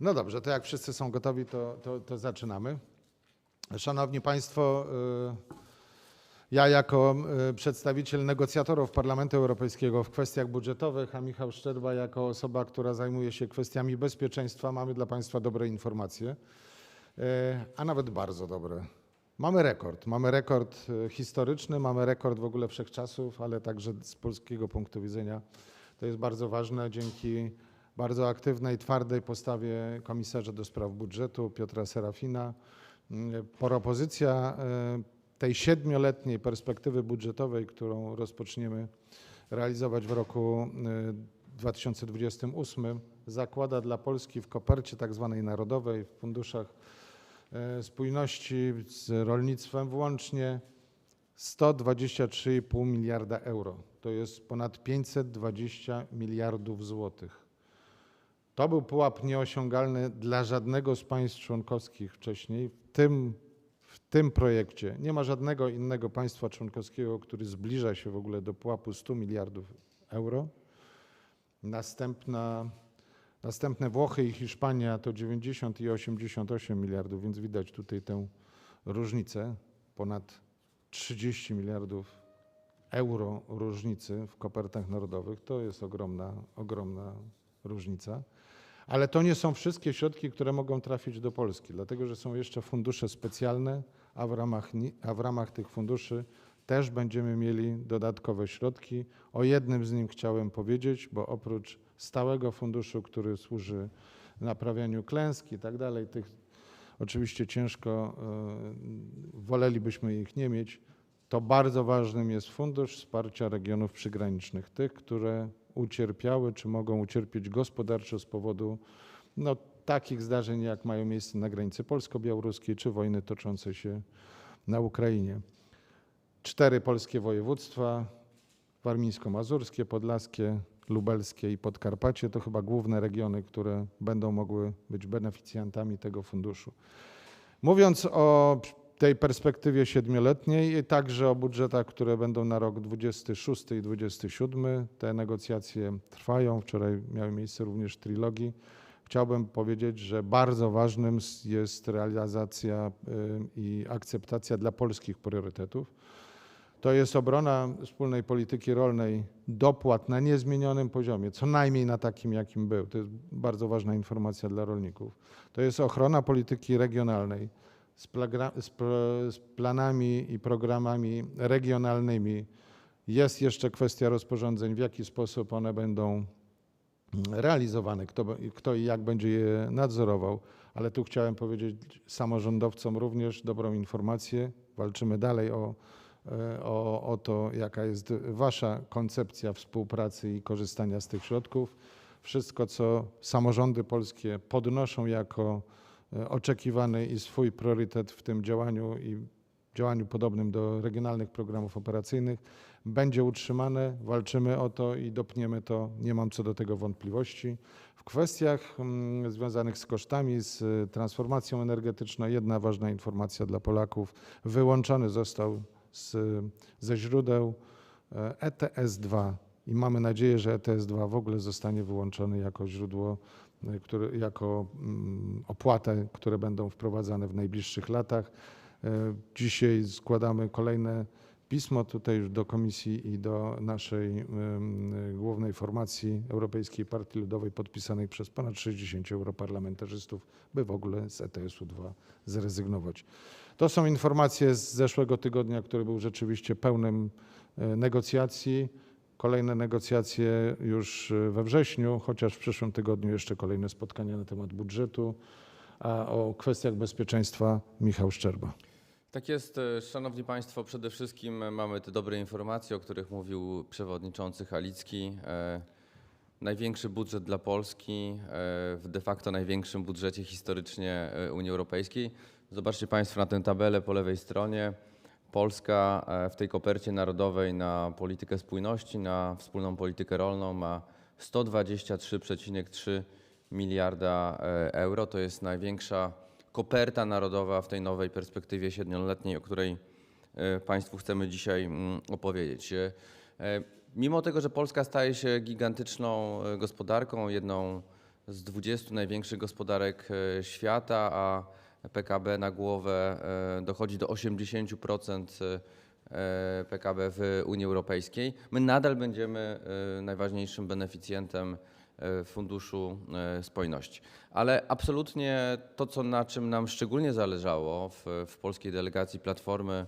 No dobrze, to jak wszyscy są gotowi, to, to, to zaczynamy. Szanowni Państwo, y, ja jako y, przedstawiciel negocjatorów Parlamentu Europejskiego w kwestiach budżetowych, a Michał Szczerba jako osoba, która zajmuje się kwestiami bezpieczeństwa, mamy dla Państwa dobre informacje, y, a nawet bardzo dobre. Mamy rekord, mamy rekord historyczny, mamy rekord w ogóle wszechczasów, ale także z polskiego punktu widzenia to jest bardzo ważne dzięki bardzo aktywnej, twardej postawie komisarza do spraw budżetu Piotra Serafina. Mm, Propozycja y, tej siedmioletniej perspektywy budżetowej, którą rozpoczniemy realizować w roku y, 2028, zakłada dla Polski w kopercie tak zwanej narodowej, w funduszach y, spójności z rolnictwem włącznie 123,5 miliarda euro. To jest ponad 520 miliardów złotych. To był pułap nieosiągalny dla żadnego z państw członkowskich wcześniej. W tym, w tym projekcie nie ma żadnego innego państwa członkowskiego, który zbliża się w ogóle do pułapu 100 miliardów euro. Następna, następne Włochy i Hiszpania to 90 i 88 miliardów, więc widać tutaj tę różnicę. Ponad 30 miliardów euro różnicy w kopertach narodowych. To jest ogromna, ogromna różnica. Ale to nie są wszystkie środki, które mogą trafić do Polski, dlatego że są jeszcze fundusze specjalne, a w ramach, a w ramach tych funduszy też będziemy mieli dodatkowe środki. O jednym z nich chciałem powiedzieć, bo oprócz stałego funduszu, który służy naprawianiu klęsk i tak dalej, tych oczywiście ciężko, y, wolelibyśmy ich nie mieć, to bardzo ważnym jest Fundusz Wsparcia Regionów Przygranicznych, tych, które ucierpiały czy mogą ucierpieć gospodarczo z powodu no, takich zdarzeń, jak mają miejsce na granicy polsko-białoruskiej czy wojny toczącej się na Ukrainie. Cztery polskie województwa, warmińsko-mazurskie, podlaskie, lubelskie i Podkarpacie to chyba główne regiony, które będą mogły być beneficjantami tego funduszu. Mówiąc o tej perspektywie siedmioletniej także o budżetach, które będą na rok 26 i 27. Te negocjacje trwają. Wczoraj miały miejsce również trilogi. Chciałbym powiedzieć, że bardzo ważnym jest realizacja y, i akceptacja dla polskich priorytetów. To jest obrona wspólnej polityki rolnej, dopłat na niezmienionym poziomie, co najmniej na takim, jakim był. To jest bardzo ważna informacja dla rolników. To jest ochrona polityki regionalnej z, z, z planami i programami regionalnymi. Jest jeszcze kwestia rozporządzeń, w jaki sposób one będą realizowane, kto, kto i jak będzie je nadzorował. Ale tu chciałem powiedzieć samorządowcom również dobrą informację. Walczymy dalej o, e, o, o to, jaka jest Wasza koncepcja współpracy i korzystania z tych środków. Wszystko, co samorządy polskie podnoszą jako oczekiwany i swój priorytet w tym działaniu i działaniu podobnym do regionalnych programów operacyjnych będzie utrzymane. Walczymy o to i dopniemy to, nie mam co do tego wątpliwości. W kwestiach mm, związanych z kosztami, z y, transformacją energetyczną, jedna ważna informacja dla Polaków. Wyłączony został z, ze źródeł e, ETS-2 i mamy nadzieję, że ETS-2 w ogóle zostanie wyłączony jako źródło, który, jako mm, opłatę, które będą wprowadzane w najbliższych latach. E, Dzisiaj składamy kolejne pismo tutaj już do Komisji i do naszej głównej formacji Europejskiej Partii Ludowej podpisanej przez ponad 60 europarlamentarzystów, by w ogóle z ETS-u 2 zrezygnować. To są informacje z zeszłego tygodnia, który był rzeczywiście pełnym e, negocjacji. Kolejne negocjacje już e, we wrześniu, chociaż w przyszłym tygodniu jeszcze kolejne spotkania na temat budżetu, a o kwestiach bezpieczeństwa Michał Szczerba. Tak jest, e, Szanowni Państwo, przede wszystkim mamy te dobre informacje, o których mówił przewodniczący Halicki. E, Największy budżet dla Polski, e, w de facto największym budżecie historycznie e, Unii Europejskiej. Zobaczcie Państwo na tę tabelę po lewej stronie. Polska e, w tej kopercie narodowej na politykę spójności, na wspólną politykę rolną ma 123,3 miliarda e, euro. To jest największa koperta narodowa w tej nowej perspektywie siedmioletniej, o której e, Państwu chcemy dzisiaj mm, opowiedzieć. Mimo tego, że Polska staje się gigantyczną gospodarką, jedną z 20 największych gospodarek świata, a PKB na głowę e, dochodzi do 80% e, PKB w Unii Europejskiej. My nadal będziemy e, najważniejszym beneficjentem e, Funduszu e, Spójności. Ale absolutnie to, co, na czym nam szczególnie zależało w, w polskiej delegacji Platformy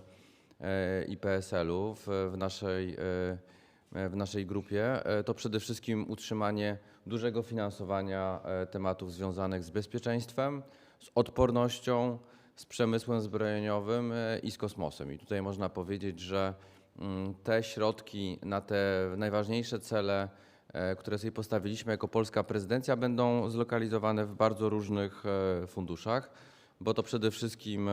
e, i PSL-u w, w, naszej, e, w naszej grupie, e, to przede wszystkim utrzymanie dużego finansowania e, tematów związanych z bezpieczeństwem, z odpornością, z przemysłem zbrojeniowym e, i z kosmosem. I tutaj można powiedzieć, że mm, te środki na te najważniejsze cele, e, które sobie postawiliśmy jako polska prezydencja, będą zlokalizowane w bardzo różnych e, funduszach, bo to przede wszystkim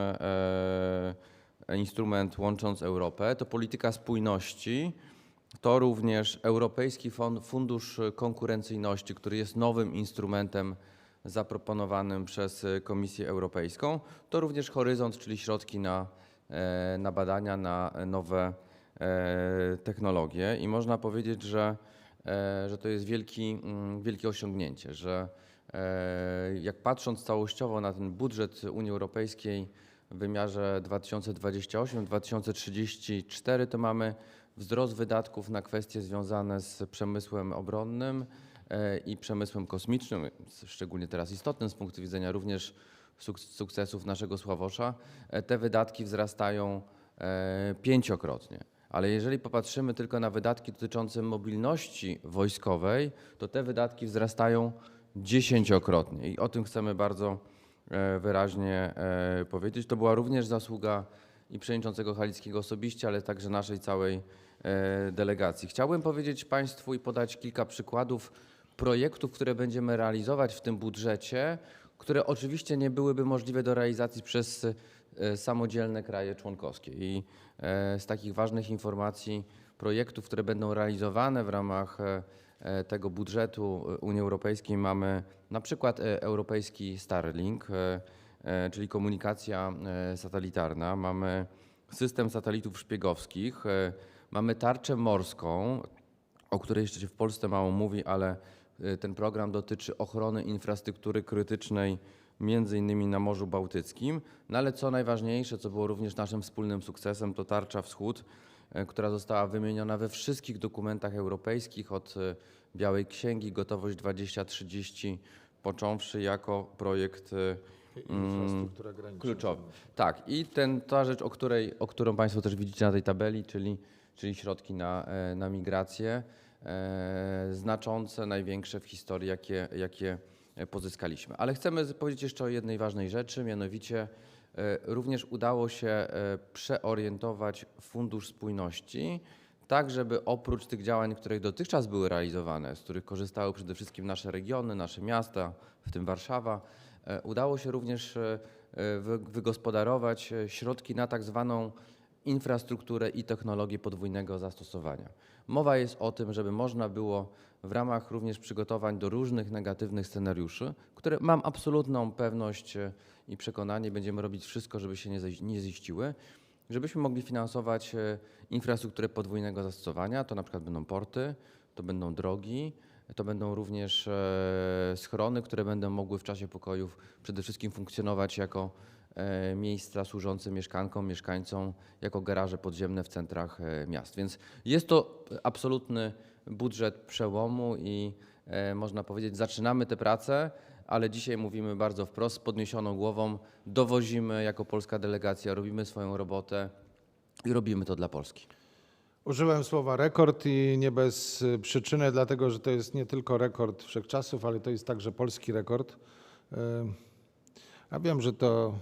instrument łącząc Europę, to polityka spójności, to również Europejski Fundusz Konkurencyjności, który jest nowym instrumentem zaproponowanym przez e, Komisję Europejską, to również Horyzont, czyli środki na, e, na badania, na nowe e, technologie. I można powiedzieć, że, że to jest wielki, mm, wielkie osiągnięcie, że jak patrząc całościowo na ten budżet Unii Europejskiej w wymiarze 2028-2034, to mamy wzrost wydatków na kwestie związane z przemysłem obronnym i przemysłem kosmicznym, szczególnie teraz istotnym z punktu widzenia również suk- sukcesów naszego Sławosza. E, Te wydatki wzrastają e, pięciokrotnie. Ale jeżeli popatrzymy tylko na wydatki dotyczące mobilności wojskowej, to te wydatki wzrastają dziesięciokrotnie. I o tym chcemy bardzo e, wyraźnie e, powiedzieć. To była również zasługa i przewodniczącego Halickiego osobiście, ale także naszej całej e, delegacji. Chciałbym powiedzieć Państwu i podać kilka przykładów projektów, które będziemy realizować w tym budżecie, które oczywiście nie byłyby możliwe do realizacji przez e, samodzielne kraje członkowskie. I e, z takich ważnych informacji, projektów, które będą realizowane w ramach e, tego budżetu Unii Europejskiej mamy na przykład europejski Starlink, czyli komunikacja satelitarna, mamy system satelitów szpiegowskich, mamy tarczę morską, o której jeszcze się w Polsce mało mówi, ale ten program dotyczy ochrony infrastruktury krytycznej, między innymi na Morzu Bałtyckim. No ale co najważniejsze, co było również naszym wspólnym sukcesem, to Tarcza Wschód, y, która została wymieniona we wszystkich dokumentach europejskich od y, Białej Księgi Gotowość 2030, począwszy jako projekt y. Mm, kluczowy. Tak, i ten, ta rzecz, o, której, o którą Państwo też widzicie na tej tabeli, czyli, czyli środki na, na migrację, znaczące, największe w historii, jakie, jakie e, pozyskaliśmy. Ale chcemy powiedzieć jeszcze o jednej ważnej rzeczy, mianowicie e, również udało się e, przeorientować Fundusz Spójności, tak żeby oprócz tych działań, które dotychczas były realizowane, z których korzystały przede wszystkim nasze regiony, nasze miasta, w tym Warszawa, e, udało się również e, e, wy- wygospodarować e, środki na tak zwaną infrastrukturę i technologię podwójnego zastosowania. Mowa jest o tym, żeby można było w ramach również przygotowań do różnych negatywnych scenariuszy, które mam absolutną pewność e, i przekonanie, będziemy robić wszystko, żeby się nie, nie ziściły, żebyśmy mogli finansować e, infrastrukturę podwójnego zastosowania. To na przykład będą porty, to będą drogi, to będą również e, schrony, które będą mogły w czasie pokojów przede wszystkim funkcjonować jako miejsca służące mieszkankom, mieszkańcom, jako garaże podziemne w centrach e, miast. Więc jest to absolutny budżet przełomu i e, można powiedzieć, zaczynamy tę pracę, ale dzisiaj mówimy bardzo wprost, z podniesioną głową, dowozimy jako polska delegacja, robimy swoją robotę i robimy to dla Polski. Użyłem słowa rekord i nie bez przyczyny, dlatego że to jest nie tylko rekord wszechczasów, ale to jest także polski rekord. A wiem, że to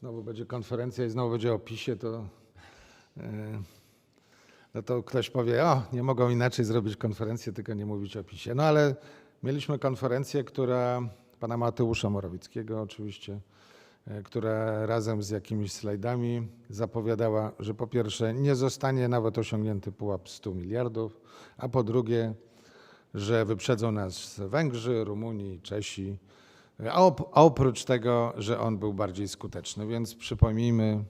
znowu będzie konferencja i znowu będzie o PiSie, to, y, no to ktoś powie, o, nie mogą inaczej zrobić konferencję, tylko nie mówić o PiSie. No ale mieliśmy konferencję, która pana Mateusza Morawieckiego oczywiście, e, która razem z jakimiś slajdami zapowiadała, że po pierwsze nie zostanie nawet osiągnięty pułap 100 miliardów, a po drugie, że wyprzedzą nas Węgrzy, Rumuni, Czesi, a, op- oprócz tego, że on był bardziej skuteczny. Więc przypomnijmy,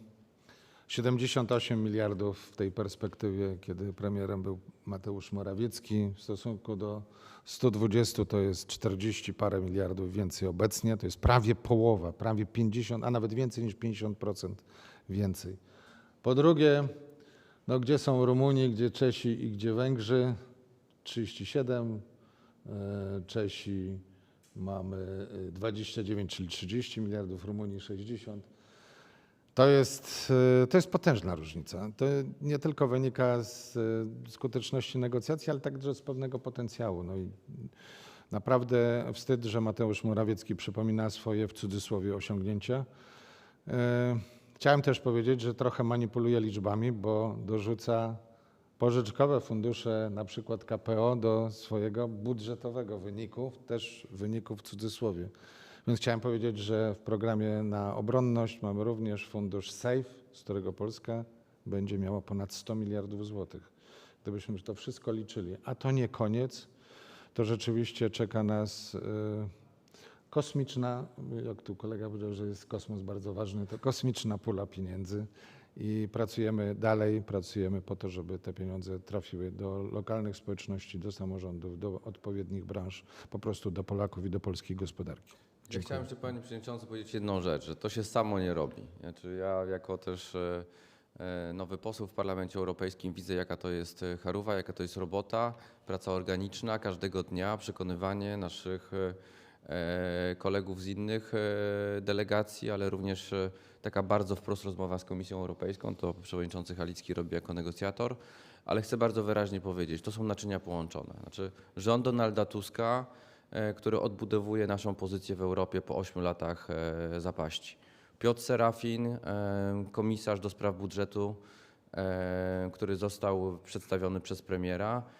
78 miliardów w tej perspektywie, kiedy premierem był Mateusz Morawiecki, w stosunku do 120 to jest 40 parę miliardów więcej obecnie, to jest prawie połowa, prawie 50, a nawet więcej niż 50% więcej. Po drugie, no gdzie są Rumuni, gdzie Czesi i gdzie Węgrzy? 37, e, Czesi mamy e, 29, czyli 30 miliardów, Rumunii 60. To jest, e, to jest potężna różnica. To nie tylko wynika z e, skuteczności negocjacji, ale także z pewnego potencjału. No i naprawdę wstyd, że Mateusz Morawiecki przypomina swoje w cudzysłowie osiągnięcia. Chciałem też powiedzieć, że trochę manipuluje liczbami, bo dorzuca pożyczkowe fundusze, na przykład KPO, do swojego budżetowego wyniku, też wyniku w cudzysłowie. Więc chciałem powiedzieć, że w programie na obronność mamy również fundusz SAFE, z którego Polska będzie miała ponad 100 miliardów złotych. Gdybyśmy to wszystko liczyli, a to nie koniec, to rzeczywiście czeka nas y, kosmiczna, jak tu kolega powiedział, że jest kosmos bardzo ważny, to kosmiczna pula pieniędzy i pracujemy dalej, pracujemy po to, żeby te pieniądze trafiły do lokalnych społeczności, do samorządów, do odpowiednich branż, po prostu do Polaków i do polskiej gospodarki. Ja chciałem jeszcze Panie Przewodniczący powiedzieć jedną rzecz, że to się samo nie robi. Znaczy ja jako też e, e, nowy poseł w Parlamencie Europejskim widzę jaka to jest e, charuwa, jaka to jest robota, praca organiczna każdego dnia, przekonywanie naszych kolegów z innych e, delegacji, ale również e, taka bardzo wprost rozmowa z Komisją Europejską, to przewodniczący Halicki robi jako negocjator, ale chcę bardzo wyraźnie powiedzieć, to są naczynia połączone. Znaczy rząd Donalda Tuska e, który odbudowuje naszą pozycję w Europie po ośmiu latach e, zapaści. Piotr Serafin, e, komisarz do spraw budżetu, e, który został przedstawiony przez premiera, e,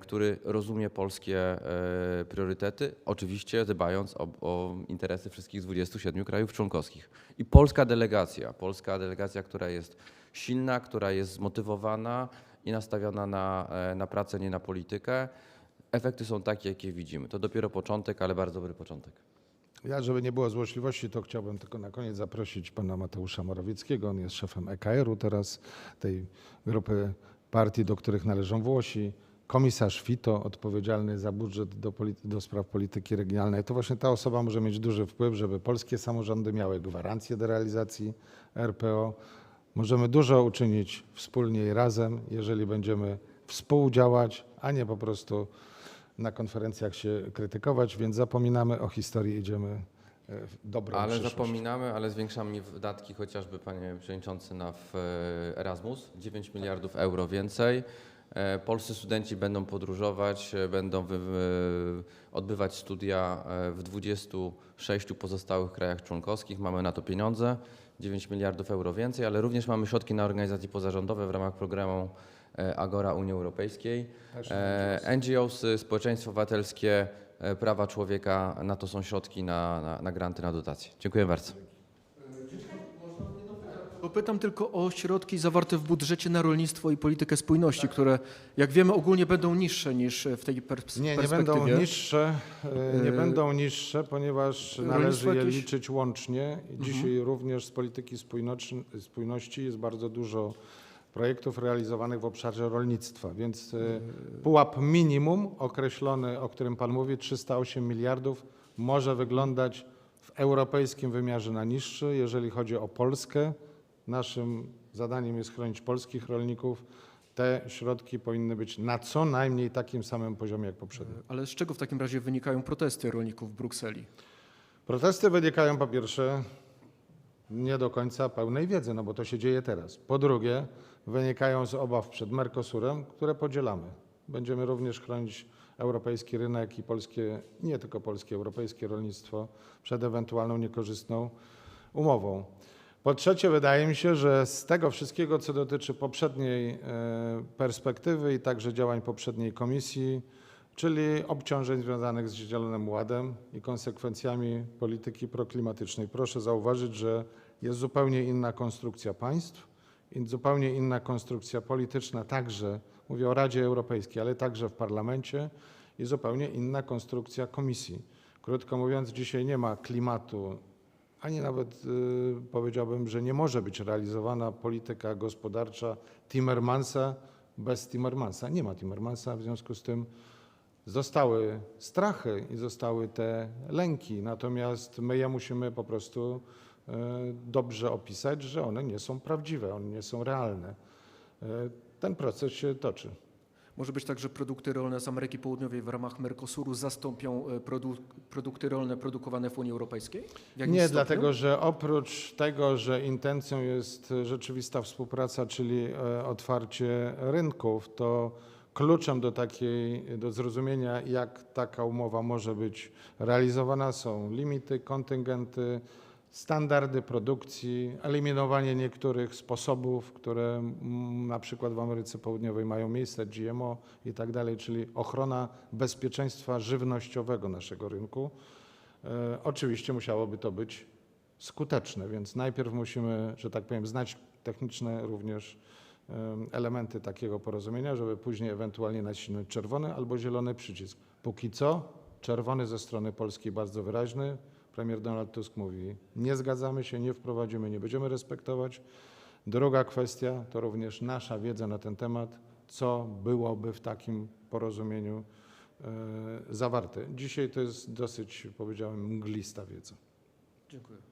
który rozumie polskie e, priorytety, oczywiście dbając o, o interesy wszystkich z 27 krajów członkowskich. I polska delegacja, polska delegacja, która jest silna, która jest zmotywowana i nastawiona na, e, na pracę, nie na politykę, efekty są takie, jakie widzimy. To dopiero początek, ale bardzo dobry początek. Ja, żeby nie było złośliwości, to chciałbym tylko na koniec zaprosić pana Mateusza Morawieckiego. On jest szefem EKR-u teraz, tej grupy partii, do których należą Włosi. Komisarz Fito, odpowiedzialny za budżet do, do spraw polityki regionalnej. To właśnie ta osoba może mieć duży wpływ, żeby polskie samorządy miały gwarancję do realizacji RPO. Możemy dużo uczynić wspólnie i razem, jeżeli będziemy współdziałać, a nie po prostu na konferencjach się krytykować, więc zapominamy o historii, idziemy e, w dobrą Ale przyszłość. zapominamy, ale zwiększamy wydatki chociażby, panie przewodniczący, na e, Erasmus. 9 miliardów euro więcej. E, Polscy studenci będą podróżować, e, będą wy, odbywać studia e, w 26 pozostałych krajach członkowskich. Mamy na to pieniądze. 9 miliardów euro więcej, ale również mamy środki na organizacje pozarządowe w ramach programu Agora Unii Europejskiej. NGOs, y, społeczeństwo obywatelskie, prawa człowieka, na to są środki na, na, na granty, na dotacje. Dziękuję bardzo. Pytam tylko o środki zawarte w budżecie na rolnictwo i politykę spójności, które, jak wiemy, ogólnie będą niższe niż w tej pers- Nie, nie perspektywie. będą niższe, e, nie Yy, będą niższe, ponieważ należy je jakieś- liczyć łącznie. I Dzisiaj również z polityki spójności, spójności jest bardzo dużo projektów realizowanych w obszarze rolnictwa, więc e, pułap minimum określony, o którym Pan mówi, 308 miliardów, może wyglądać w europejskim wymiarze na niższy. Jeżeli chodzi o Polskę, naszym zadaniem jest chronić polskich rolników. Te środki powinny być na co najmniej takim samym poziomie jak poprzednio. Ale z czego w takim razie wynikają protesty rolników w Brukseli? Protesty wynikają po pierwsze nie do końca pełnej wiedzy, no bo to się dzieje teraz. Po drugie, wynikają z obaw przed Mercosurem, które podzielamy. Będziemy również chronić europejski rynek i polskie, nie tylko polskie, europejskie rolnictwo przed ewentualną niekorzystną umową. Po trzecie, wydaje mi się, że z tego wszystkiego, co dotyczy poprzedniej e, perspektywy i także działań poprzedniej komisji, czyli obciążeń związanych z Zielonym Ładem i konsekwencjami polityki proklimatycznej. Proszę zauważyć, że jest zupełnie inna konstrukcja państw i zupełnie inna konstrukcja polityczna, także mówię o Radzie Europejskiej, ale także w parlamencie i zupełnie inna konstrukcja komisji. Krótko mówiąc, dzisiaj nie ma klimatu ani nawet y, powiedziałbym, że nie może być realizowana polityka gospodarcza Timmermansa bez Timmermansa. Nie ma Timmermansa, w związku z tym zostały strachy i zostały te lęki, natomiast my je musimy po prostu y, dobrze opisać, że one nie są prawdziwe, one nie są realne. Y, Ten proces się toczy. Może być tak, że produkty rolne z Ameryki Południowej w ramach Mercosuru zastąpią e, produ produkty rolne produkowane w Unii Europejskiej? Nie, stopniu? dlatego że oprócz tego, że intencją jest rzeczywista współpraca, czyli e, otwarcie rynków, to kluczem do takiej, do zrozumienia, jak taka umowa może być realizowana, są limity, kontyngenty, standardy produkcji, eliminowanie niektórych sposobów, które na przykład w Ameryce Południowej mają miejsce, GMO i tak dalej, czyli ochrona bezpieczeństwa żywnościowego naszego rynku. E, Oczywiście musiałoby to być skuteczne, więc najpierw musimy, że tak powiem, znać techniczne również em, elementy takiego porozumienia, żeby później ewentualnie nacisnąć czerwony albo zielony przycisk. Póki co czerwony ze strony polskiej bardzo wyraźny. Premier Donald Tusk mówi: nie zgadzamy się, nie wprowadzimy, nie będziemy respektować. Druga kwestia to również nasza wiedza na ten temat, co byłoby w takim porozumieniu e, zawarte. Dzisiaj to jest dosyć, powiedziałem, mglista wiedza. Dziękuję.